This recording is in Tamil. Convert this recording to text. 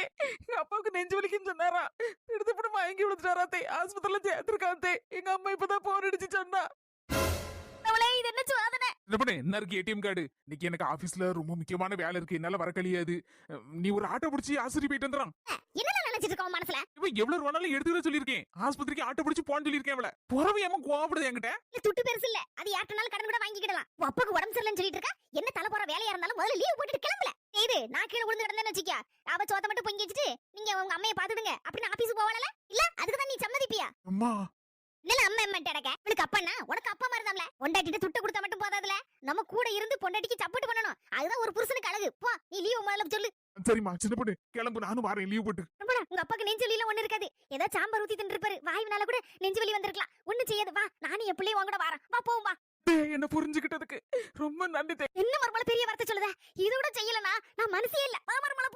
தே எங்க அப்பாவுக்கு நெஞ்சு வலிக்குன்னு சொன்னாரா? எடுத்து போட்டு வாங்கி விழுந்துட்டாரா தே ஆஸ்பத்திரியில சேர்த்திருக்கான் தே எங்க அம்மா இப்பதான் போன் அடிச்சு சொன்னா. என்ன இருக்கு ஏடிஎம் கார்டு இன்னைக்கு எனக்கு ஆபீஸ்ல ரொம்ப முக்கியமான வேலை இருக்கு. என்னால வர கழியாது. நீ ஒரு ஆட்டோ பிடிச்சி ஆசிரியர் போயிட்டு வந்துறான். என்ன நினைச்சிட்டு இருக்கோம் மனசுல? இவன் எவ்வளவு எடுத்துக்கிற சொல்லியிருக்கேன். ஆஸ்பத்திரிக்கு ஆட்டோ பிடிச்சி போன்னு சொல்லியிருக்கேன் அவள. புறவு ஏமா கோவப்படுது என்கிட்ட? இல்ல துட்டு பெருசு இல்ல. அது கடன் கூட வாங்கிக்கிடலாம். உன் அப்பாக்கு உடம்பு சரியில்லைன்னு சொல்லிட்டு இருக்கா? என்ன தலை போற வேலையா இருந்தாலும் முதல்ல லீவ் போட்டுட்டு நான் கீழே விழுந்து கிடந்தேன்னு வச்சுக்கியா? அவ சோத்த மட்டும் பொங்கி வச்சுட்டு நீங்க உங்க அம்மையை பாத்துடுங்க அப்படின்னு ஆபீஸ் போவாளல இல்ல அதுக்கு தான் நீ சம்மதிப்பியா? அம்மா. இல்ல அம்மா அம்மா கிடக்க இவளுக்கு அப்பனா உனக்கு அப்பா மாதிரி தான்ல. பொண்டாட்டிட்டு துட்டு கொடுத்தா மட்டும் போதாதுல. நம்ம கூட இருந்து பொண்டாட்டிக்கு சப்போர்ட் பண்ணணும். அதுதான் ஒரு புருஷனுக்கு அழகு. போ நீ லீவ் முதல்ல சொல்லு. சரிம்மா சின்ன பொண்ணு கிளம்பு. நானும் வரேன் லீவ் போட்டு. உங்க அப்பாக்கு நெஞ்சு வலியில ஒண்ணு இருக்காது. ஏதோ சாம்பார் ஊத்தி தின்றுப்பாரு வாய்வினால கூட நெஞ்சு வலி வந்திருக்கலாம். ஒண்ணு செய்யாது. வா நானும் என் பிள்ளைய உன் கூட வரேன். வா போவோம் வா. என்ன புரிஞ்சுக்கிட்டதுக்கு? ரொம்ப நன்றி என்ன மறுமலை பெரிய வார்த்தை சொல்லுத? இதோட செய்யலனா நான் மனசே இல்ல.